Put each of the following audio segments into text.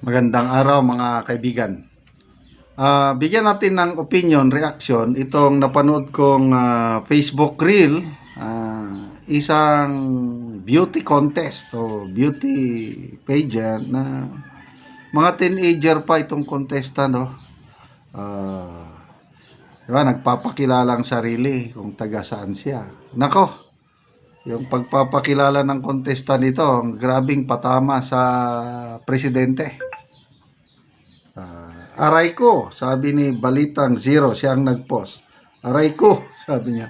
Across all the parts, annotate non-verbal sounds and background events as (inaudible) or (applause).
Magandang araw mga kaibigan. Ah, bigyan natin ng opinion, reaction itong napanood kong ah, Facebook reel, ah, isang beauty contest o beauty pageant na mga teenager pa itong contestant no. Ah, diba, nagpapakilala ang sarili kung taga saan siya. Nako, yung pagpapakilala ng contestant ang grabing patama sa presidente. Aray ko, sabi ni Balitang Zero, siya ang nag-post. Aray ko, (laughs) sabi niya.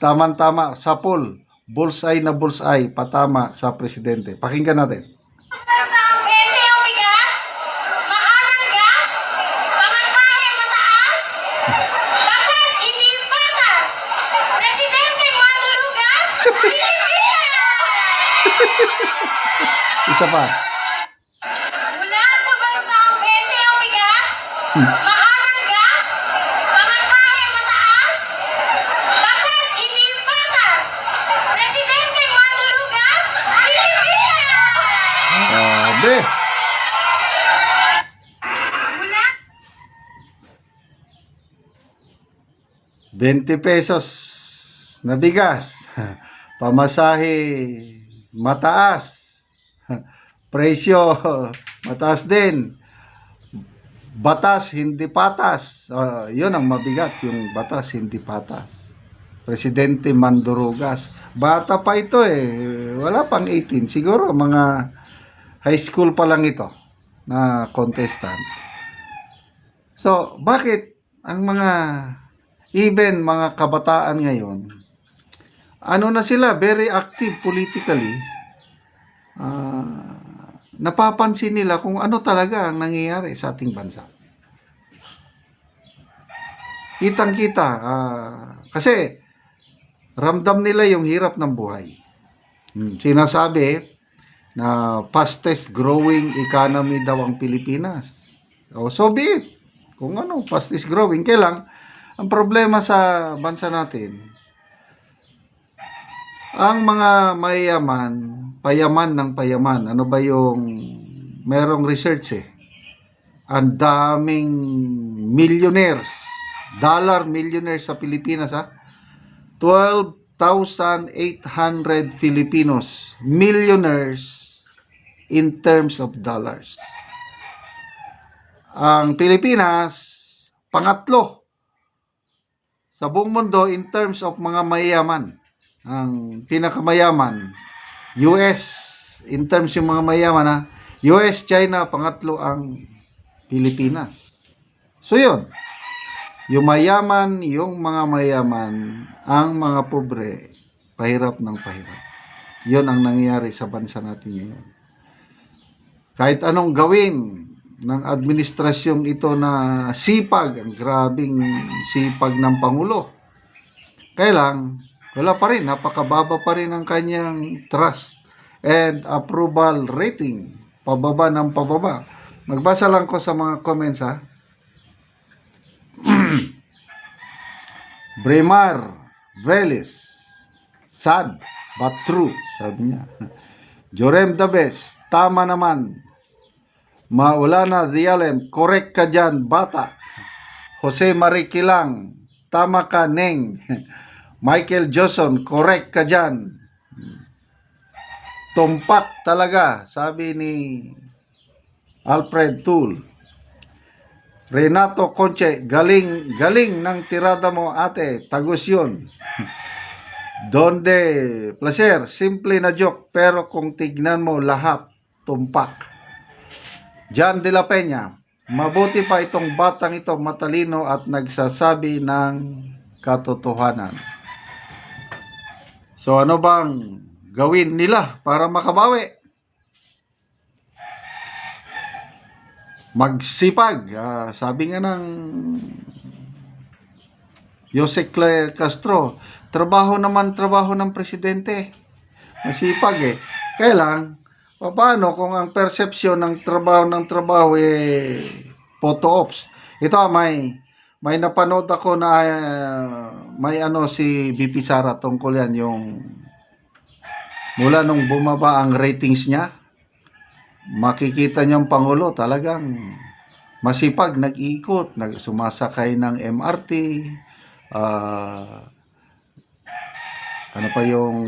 Taman-tama, sapol, bullseye na bullseye, patama sa presidente. Pakinggan natin. (laughs) Sa pwede ang bigas, mahal ang gas, pamasahe mataas, batas hindi patas, presidente madulugas, Pilipinas! Isa pa. Mula sa bansang pwede ang bigas, mahal ang gas, pamasahe mataas, batas hindi patas, presidente madulugas, Pilipinas! Sabi. Mula 20 pesos na bigas. Pamasahe mataas. Presyo mataas din. Batas hindi patas. Ah, 'yun ang mabigat, yung batas hindi patas. Presidente Mandurugas. Bata pa ito eh. Wala pang 18. Siguro mga high school pa lang ito na contestant. So, bakit ang mga even mga kabataan ngayon, ano na sila, very active politically, ah, napapansin nila kung ano talaga ang nangyayari sa ating bansa. Kitang-kita, ah, kasi ramdam nila yung hirap ng buhay. Hmm, Sinasabi na fastest growing economy daw ang Pilipinas. O, so be it. Kung ano, fastest growing. Kailang, ang problema sa bansa natin, ang mga mayaman, payaman ng payaman, ano ba yung merong research eh, ang daming millionaires, dollar millionaires sa Pilipinas ha, 12,800 Filipinos, millionaires in terms of dollars. Ang Pilipinas, pangatlo sa buong mundo in terms of mga mayaman. Ang pinakamayaman, US, in terms yung mga mayaman ha, US, China, pangatlo ang Pilipinas. So yun, yung mayaman, yung mga mayaman, ang mga pobre, pahirap ng pahirap. Yun ang nangyayari sa bansa natin ngayon. Kahit anong gawin ng administrasyong ito na sipag, ang grabing sipag ng Pangulo. Kailang, wala pa rin, napakababa pa rin ang kanyang trust and approval rating. Pababa ng pababa. Magbasa lang ko sa mga comments ha. (clears throat) Bremar Vrelis Sad but true sabi niya. (laughs) Jorem the best. Tama naman. Maulana Dialem correct ka dyan bata. Jose Marikilang tama ka Neng (laughs) Michael Johnson correct ka dyan tumpak talaga sabi ni Alfred Tool Renato Conche, galing, galing ng tirada mo ate, tagus yun. (laughs) Donde, placer, simple na joke, pero kung tignan mo lahat, tumpak. Jan de la Peña, mabuti pa itong batang ito matalino at nagsasabi ng katotohanan. So ano bang gawin nila para makabawi? magsipag. Ah, sabi nga ng Jose Claire Castro, trabaho naman trabaho ng presidente. Masipag eh. Kaya lang, paano kung ang perception ng trabaho ng trabaho eh photo ops. Ito ah, may may napanood ako na ah, may ano si BP Sara tungkol yan yung mula nung bumaba ang ratings niya makikita niyang Pangulo talagang masipag, nag-iikot, nag sumasakay ng MRT, ah, ano pa yung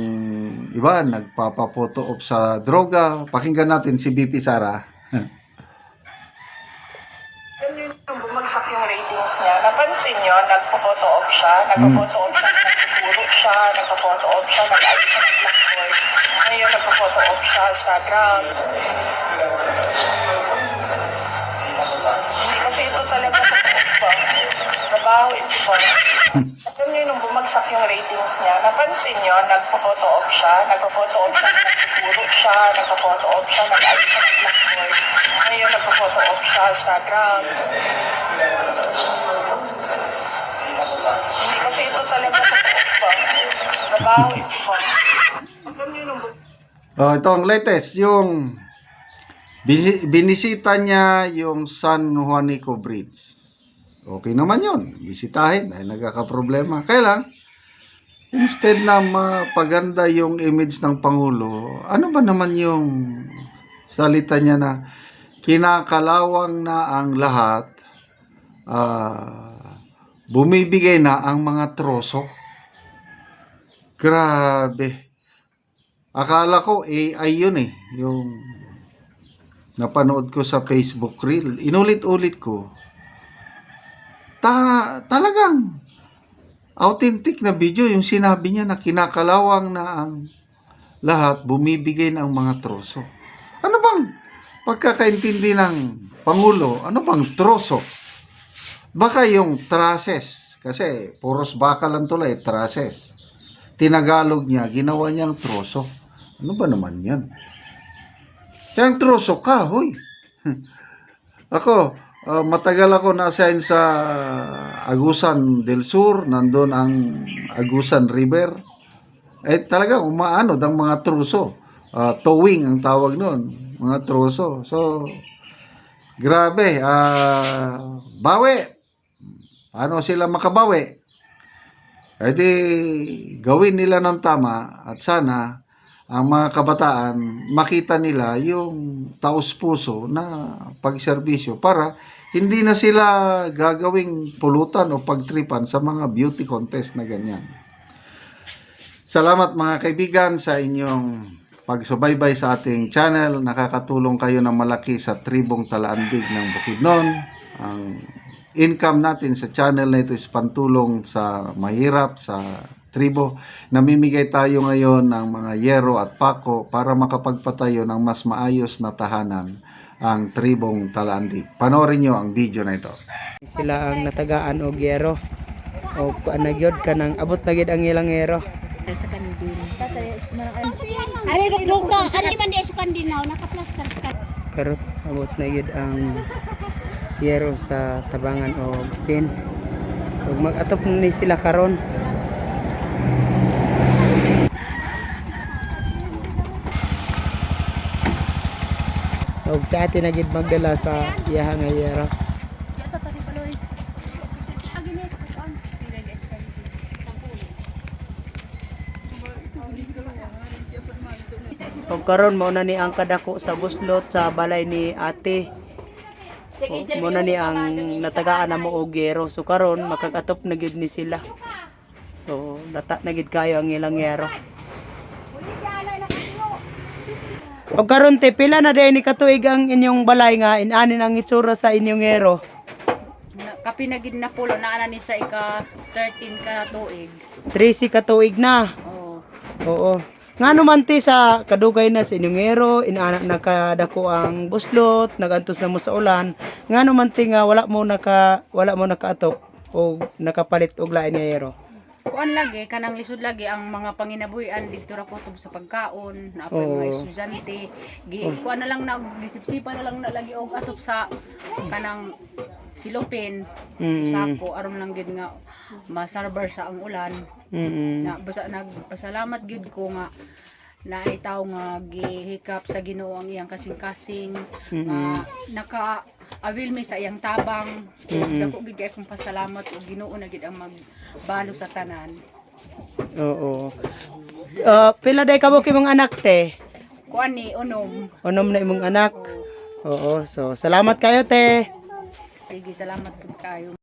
iba, nagpapapoto op sa droga. Pakinggan natin si BP Sara. (laughs) Alam niyo yung bumagsak yung ratings niya, napansin niyo, nagpo-photo op siya, nagpo-photo op siya, nagtuturo siya, nagpo-photo op siya, nag-ayos siya ng. Ngayon, nagpo-photo op siya sa. Hindi kasi ito talaga totoo ba? Trabaho ito ba? Alam niyo nung bumagsak yung ratings niya, napansin niyo, nagpo-photo op siya, nagpo-photo op siya, nagtuturo siya, nagpo-photo op siya, nag-ayos siya ng. Ngayon, nagpo-photo op siya sa. Hindi kasi ito talaga? Alam niyo nung bu- Oh, ito ang latest, yung binisita niya yung San Juanico Bridge. Okay naman yun. Bisitahin dahil nagkakaproblema. Kaya lang, instead na mapaganda yung image ng Pangulo, ano ba naman yung salita niya na kinakalawang na ang lahat, ah, bumibigay na ang mga troso. Grabe. Akala ko AI yun eh. Yung napanood ko sa Facebook reel. Inulit-ulit ko. Ta talagang authentic na video yung sinabi niya na kinakalawang na ang lahat bumibigay ng mga troso. Ano bang pagkakaintindi ng Pangulo? Ano bang troso? Baka yung traces. Kasi puros baka lang tulay, traces tinagalog niya, ginawa niyang troso. Ano ba naman yan? Yang troso ka, hoy. (laughs) ako, ah, matagal ako na-assign sa Agusan del Sur, nandun ang Agusan River. Eh talaga umaano ang mga truso. Ah, towing ang tawag noon, mga truso. So, grabe. ah bawi. Paano sila makabawi? Eh di, gawin nila ng tama at sana ang mga kabataan makita nila yung taos puso na pagserbisyo para hindi na sila gagawing pulutan o pagtripan sa mga beauty contest na ganyan. Salamat mga kaibigan sa inyong pagsubaybay sa ating channel. Nakakatulong kayo ng malaki sa tribong Talaandig ng Bukidnon. Ang income natin sa channel na ito is pantulong sa mahirap, sa tribo. Namimigay tayo ngayon ng mga yero at pako para makapagpatayo ng mas maayos na tahanan ang tribong Talaandig. Panoorin nyo ang video na ito. sila ang natagaan og yero o na gyud kanang abot na gyud ang ilang yero Ari, rugluga. Ari man di sa kandinaw. Naka-plaster sa kan- pero abot na gyud ang yero sa tabangan o sin ug mag-atop ni sila karon. Ug sa atin na magdala sa iyaha nga yero ug karon mao na ni ang kadako sa buslot sa balay ni ate mo na ni ang natagaan na mo og yero. So karon makakatop na gyud ni sila. So data na gyud kayo ang ilang yero. O karon te pila na day ni katuig ang inyong balay nga inanin ang itsura sa inyong yero. Na- kapinagid na pulo na ana ni sa ika 13 ka tuig. 13 katuig na. Oh. Oo. Nga naman ti sa kadugay na sa inyong ero, inaana na kadako ang buslot, nagantos na mo sa ulan. Nga naman ti nga wala mo naka wala mo nakaatop o nakapalit og lain nga ero. Kuan lagi kanang lisod lagi ang mga panginabuhian didto ra kutob sa pagkaon, na mga Oo. estudyante. Gi kuan na lang na og disipsipan na lang na lagi og atop sa kanang silopin. Mm. Sako aron lang gid nga masarbar sa ang ulan. Mm. Na basta nagpasalamat gid ko nga na itaw nga gihikap sa Ginoo ang iyang kasing-kasing nga naka awil mi sa iyang tabang dako gid kay akong pasalamat ug Ginoo na gid ang magbalo sa tanan Oo. Uh, pila day kabo kimong anak te? kuan ni unom. Unom na imong anak. Oo, so salamat kayo te. Sige, salamat pud kayo.